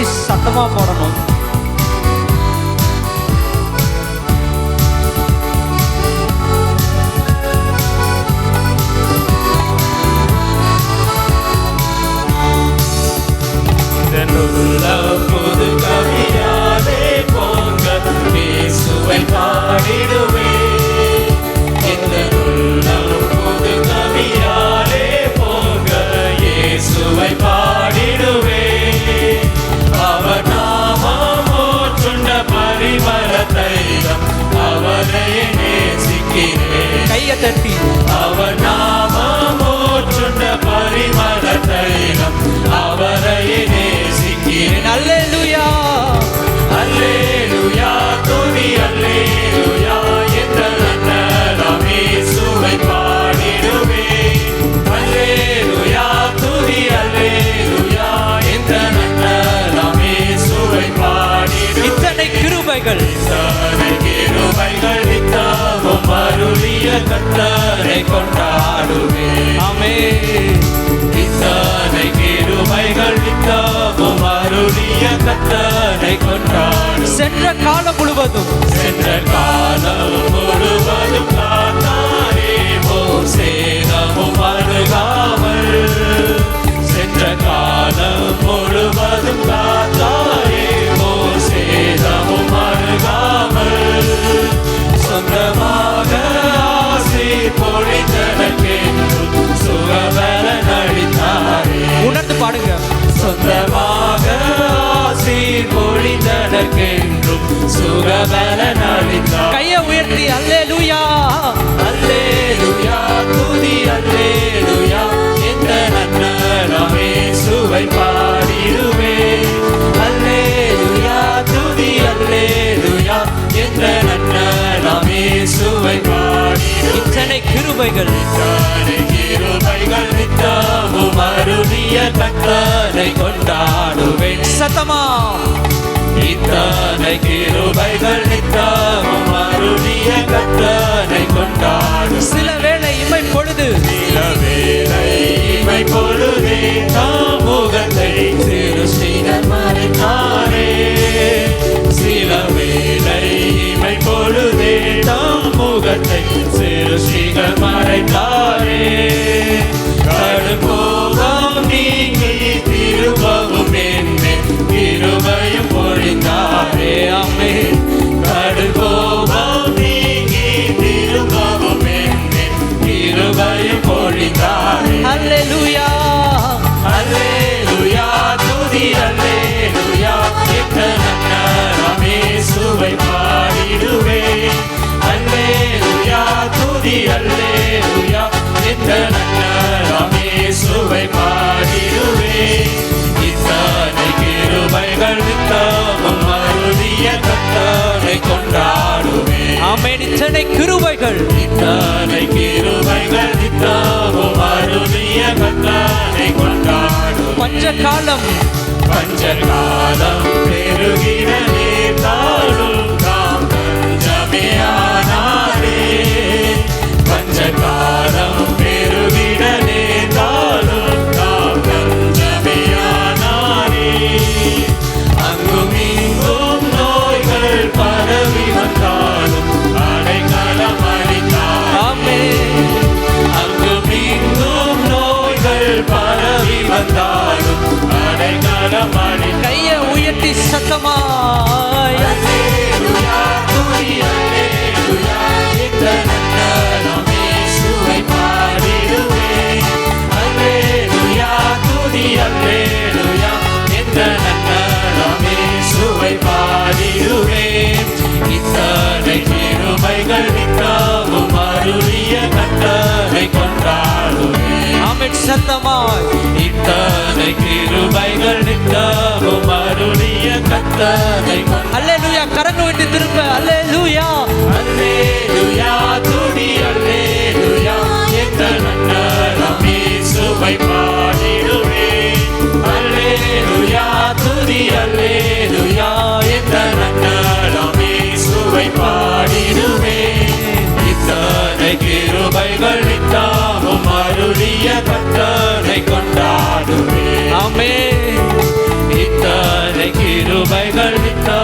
நூற்றி சத்தமாக போடணும் Then love தட்டி. அவர் நாமோற்றுண்ட பரிமள தைலம் அவரையே நேசிக்கிறேன் அல்லேலுயா அல்லேலுயா துணி அல்லேலுயா என்ற நலமே சுவை பாடிடுவே அல்லேலுயா துணி அல்லேலுயா என்ற நலமே சுவை பாடிடு கிருபைகள் கிருபைகள். உயர்ந்த கத்தரை கொண்டாடுவே. அமே இத்தனை கிருமைகள் நித்தமும் அருளிய கத்தரை கொண்டாடு சென்ற காலம் முழுவதும். சென்ற காலம் பாடுங்க. சொந்த பெரிய கத்தனை கொண்டாடுவேன். சத்தமா? இத்தனை கிருபைகள் நித்தமும் அருளிய கத்தனை கத்தானை கிருபை நதித்தாவோ அருளிய கத்தானை கொண்டாடும் பஞ்ச காலம் பெருகிய தேசமாய் இத்தனை கிருமைகள் விட்டாவும் அருளிய கட்டளை கொண்டாடுவே அமித் சத்தமாய். இத்தனை கிருபைகள் நித்தம்